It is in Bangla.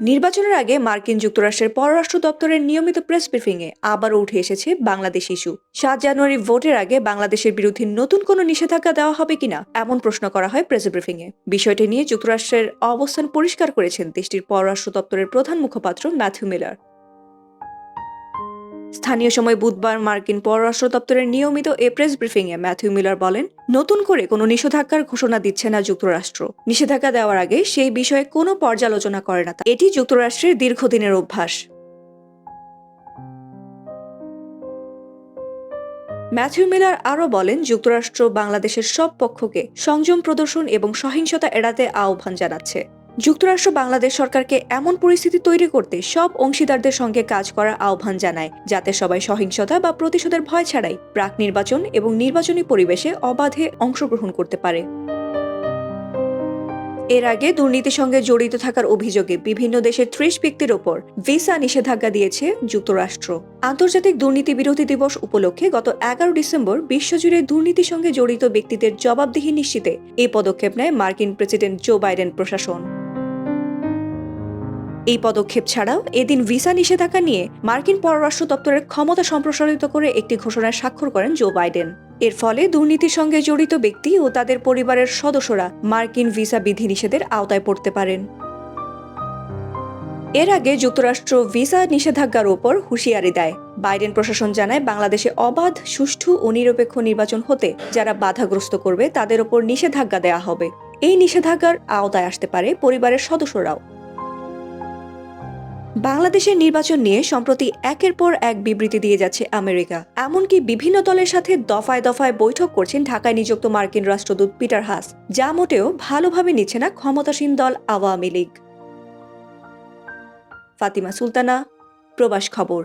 নির্বাচনের আগে মার্কিন যুক্তরাষ্ট্রের পররাষ্ট্র দপ্তরের নিয়মিত প্রেস ব্রিফিংয়ে আবারও উঠে এসেছে বাংলাদেশ ইস্যু। সাত জানুয়ারি ভোটের আগে বাংলাদেশের বিরুদ্ধে নতুন কোনো নিষেধাজ্ঞা দেওয়া হবে কিনা, এমন প্রশ্ন করা হয় প্রেস ব্রিফিংয়ে। বিষয়টি নিয়ে যুক্তরাষ্ট্রের অবস্থান পরিষ্কার করেছেন দেশটির পররাষ্ট্র দপ্তরের প্রধান মুখপাত্র ম্যাথিউ মিলার। স্থানীয় সময় বুধবার মার্কিন পররাষ্ট্র দপ্তরের নিয়মিত এ প্রেস ব্রিফিংয়ে ম্যাথিউ মিলার বলেন, নতুন করে কোনো নিষেধাজ্ঞার ঘোষণা দিচ্ছে না যুক্তরাষ্ট্র। নিষেধাজ্ঞা দেওয়ার আগে সেই বিষয়ে কোনো পর্যালোচনা করে না। এটি যুক্তরাষ্ট্রের দীর্ঘদিনের অভ্যাস। ম্যাথিউ মিলার আরও বলেন, যুক্তরাষ্ট্র বাংলাদেশের সব পক্ষকে সংযম প্রদর্শন এবং সহিংসতা এড়াতে আহ্বান জানাচ্ছে। যুক্তরাষ্ট্র বাংলাদেশ সরকারকে এমন পরিস্থিতি তৈরি করতে সব অংশীদারদের সঙ্গে কাজ করার আহ্বান জানায়, যাতে সবাই সহিংসতা বা প্রতিশোধের ভয় ছাড়াই প্রাক নির্বাচন এবং নির্বাচনী পরিবেশে অবাধে অংশগ্রহণ করতে পারে। এর আগে দুর্নীতির সঙ্গে জড়িত থাকার অভিযোগে বিভিন্ন দেশের ত্রিশ ব্যক্তির ওপর ভিসা নিষেধাজ্ঞা দিয়েছে যুক্তরাষ্ট্র। আন্তর্জাতিক দুর্নীতি বিরোধী দিবস উপলক্ষে গত এগারো ডিসেম্বর বিশ্বজুড়ে দুর্নীতির সঙ্গে জড়িত ব্যক্তিদের জবাবদিহি নিশ্চিতে এই পদক্ষেপ নেয় মার্কিন প্রেসিডেন্ট জো বাইডেন প্রশাসন। এই পদক্ষেপ ছাড়াও এদিন ভিসা নিষেধাজ্ঞা নিয়ে মার্কিন পররাষ্ট্র দপ্তরের ক্ষমতা সম্প্রসারিত করে একটি ঘোষণায় স্বাক্ষর করেন জো বাইডেন। এর ফলে দুর্নীতির সঙ্গে জড়িত ব্যক্তি ও তাদের পরিবারের সদস্যরা মার্কিন ভিসা বিধিনিষেধের আওতায় পড়তে পারেন। এর আগে যুক্তরাষ্ট্র ভিসা নিষেধাজ্ঞার ওপর হুঁশিয়ারি দেয়। বাইডেন প্রশাসন জানায়, বাংলাদেশে অবাধ, সুষ্ঠু ও নিরপেক্ষ নির্বাচন হতে যারা বাধাগ্রস্ত করবে তাদের ওপর নিষেধাজ্ঞা দেওয়া হবে। এই নিষেধাজ্ঞার আওতায় আসতে পারে পরিবারের সদস্যরাও। বাংলাদেশের নির্বাচন নিয়ে সম্প্রতি একের পর এক বিবৃতি দিয়ে যাচ্ছে আমেরিকা। এমনকি বিভিন্ন দলের সাথে দফায় দফায় বৈঠক করছেন ঢাকায় নিযুক্ত মার্কিন রাষ্ট্রদূত পিটার হাস, যা মোটেও ভালোভাবে নিচ্ছে না ক্ষমতাসীন দল আওয়ামী লীগ। ফাতিমা সুলতানা, প্রবাস খবর।